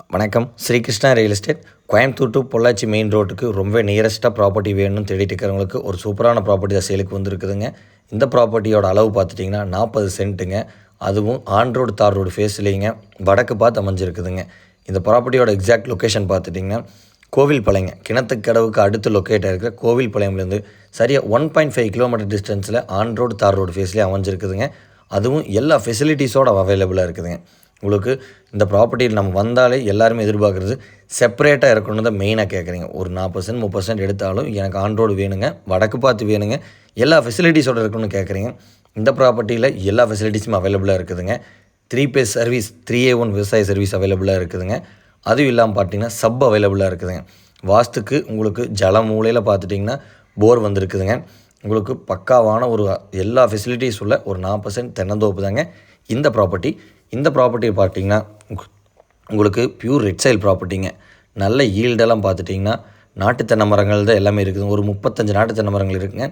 வணக்கம். Srikrishna real estate. Coimbatore to Pollachi main ரோட்டுக்கு ரொம்ப நியரஸ்ட்டாக ப்ராப்பர்ட்டி வேணும்னு தேடிட்டு இருக்கிறவங்களுக்கு ஒரு சூப்பரான ப்ராப்பர்ட்டி தான் சேலுக்கு வந்திருக்குதுங்க. இந்த ப்ராப்பர்ட்டியோட அளவு பார்த்துட்டிங்கன்னா நாற்பது சென்ட்டுங்க அதுவும் ஆன் ரோடு தார் ரோடு ஃபேஸ்லேங்க வடக்கு பார்த்து அமைஞ்சிருக்குதுங்க. இந்த ப்ராப்பர்ட்டியோட எக்ஸாக்ட் லொக்கேஷன் பார்த்துட்டிங்கன்னா கோவில் பாளையங்க கிணத்துக்கடவுக்கு அடுத்து லொக்கேட் இருக்கிற கோவில் பாளையம்லேருந்து சரியாக ஒன் பாயிண்ட் ஃபைவ் கிலோமீட்டர் டிஸ்டன்ஸில் ஆன் ரோடு தார் ரோடு ஃபேஸ்லேயே அமைஞ்சிருக்குதுங்க. அதுவும் எல்லா ஃபெசிலிட்டிஸோட அவைலபிளாக இருக்குதுங்க. உங்களுக்கு இந்த ப்ராப்பர்ட்டியில் நம்ம வந்தாலே எல்லாருமே எதிர்பார்க்குறது செப்பரேட்டாக இருக்கணும் தான் மெயினாக கேட்குறீங்க ஒரு நாற்பது பர்சன்ட் முப்பது பர்சன்ட் எடுத்தாலும் எனக்கு ஆன் ரோடு வேணுங்க வடக்கு பார்த்து வேணுங்க எல்லா ஃபெசிலிட்டிஸோட இருக்கணும்னு கேட்குறீங்க இந்த ப்ராப்பர்ட்டியில் எல்லா ஃபெசிலிட்டிஸும் அவைலபிளாக இருக்குதுங்க. Three phase service three A one விவசாய சர்வீஸ் அவைலபிளாக இருக்குதுங்க. அதுவும் இல்லாமல் பார்த்தீங்கன்னா சப் அவைலபிளாக இருக்குதுங்க. வாஸ்துக்கு உங்களுக்கு ஜல மூலையில் பார்த்துட்டிங்கன்னா போர் வந்திருக்குதுங்க. உங்களுக்கு பக்காவான ஒரு எல்லா ஃபெசிலிட்டிஸ் உள்ள ஒரு நாற்பது பர்சன்ட் தென்னந்தோப்பு தாங்க இந்த ப்ராப்பர்ட்டி இந்த ப்ராப்பர்ட்டியை பார்த்தீங்கன்னா உங்களுக்கு பியூர் ரெட் சைல் ப்ராப்பர்ட்டிங்க நல்ல ஈல்டெல்லாம் பார்த்துட்டிங்கன்னா நாட்டு தென்னை மரங்கள் தான் எல்லாமே இருக்குது. ஒரு முப்பத்தஞ்சு நாட்டு தென்னை மரங்கள் இருக்குங்க.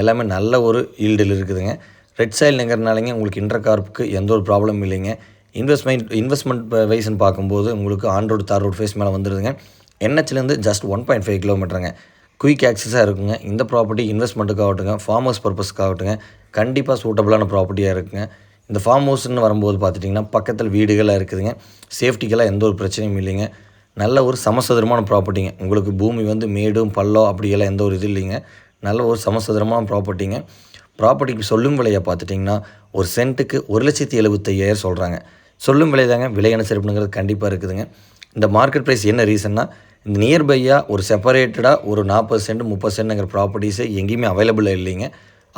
எல்லாமே நல்ல ஒரு ஈல்டில் இருக்குதுங்க. ரெட் சைல்னுங்கிறனாலங்க உங்களுக்கு இன்டர்கார்ப்புக்கு எந்த ஒரு ப்ராப்ளமும் இல்லைங்க. இன்வெஸ்ட்மெண்ட் இன்வெஸ்ட்மெண்ட் வைஸ்னு பார்க்கும்போது உங்களுக்கு on road tar road face மேலே வந்துடுதுங்க என்ஹெச்லேருந்து ஜஸ்ட் ஒன் பாயிண்ட் ஃபைவ் கிலோமீட்டருங்க குயிக் ஆக்சஸாக இருக்குங்க. இந்த ப்ராப்பர்ட்டி இன்வெஸ்ட்மெண்ட்டுக்காகட்டுங்க ஃபார்ம் ஹவுஸ் பர்பஸ்க்காகட்டுங்க கண்டிப்பாக சூட்டபுளான ப்ராப்பர்ட்டியாக இருக்குங்க. இந்த ஃபார்ம் ஹவுஸ்னு வரும்போது பார்த்துட்டிங்கன்னா பக்கத்தில் வீடுகளாக இருக்குதுங்க. சேஃப்டிக்கெல்லாம் எந்த ஒரு பிரச்சனையும் இல்லைங்க. நல்ல ஒரு சமசதுரமான ப்ராப்பர்ட்டிங்க உங்களுக்கு பூமி வந்து மேடும் பள்ளம் அப்படியெல்லாம் எந்த ஒரு இது இல்லைங்க. நல்ல ஒரு சமசதுரமான ப்ராப்பர்ட்டிங்க ப்ராப்பர்ட்டிக்கு சொல்லும் விலையை பார்த்துட்டிங்கன்னா ஒரு சென்ட்டுக்கு ஒரு லட்சத்தி எழுபத்தையாயிரம் சொல்கிறாங்க சொல்லும் விலை தாங்க. விலை அனுசரிப்புங்கிறது கண்டிப்பாக இருக்குதுங்க. இந்த மார்க்கெட் ப்ரைஸ் என்ன ரீசன்னா இந்த நியர்பையாக ஒரு செப்பரேட்டடாக ஒரு நாற்பது சென்ட் முப்பது சென்ட்டுங்கிற ப்ராப்பர்ட்டிஸே எங்கேயுமே அவைலபிளாக இல்லைங்க.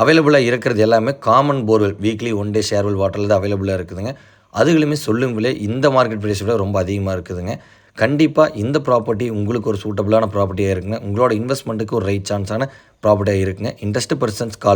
அவைலபிளாக இருக்கிறது எல்லாமே common borewell weekly one day share well வாட்டரில் தான் அவைலபிளாக இருக்குதுங்க. அதுகளுமே சொல்லும் விலை இந்த மார்க்கெட் ப்ரைஸை விட ரொம்ப அதிகமாக இருக்குதுங்க. கண்டிப்பாக இந்த ப்ராப்பர்ட்டி உங்களுக்கு ஒரு சூட்டபிளான ப்ராப்பர்ட்டியாக இருக்குங்க. உங்களோட இன்வெஸ்ட்மெண்ட்டுக்கு ஒரு ரைட் சான்ஸான ப்ராப்பர்ட்டியாக இருக்குங்க. இன்ட்ரெஸ்ட் பர்சன்ஸ் கால்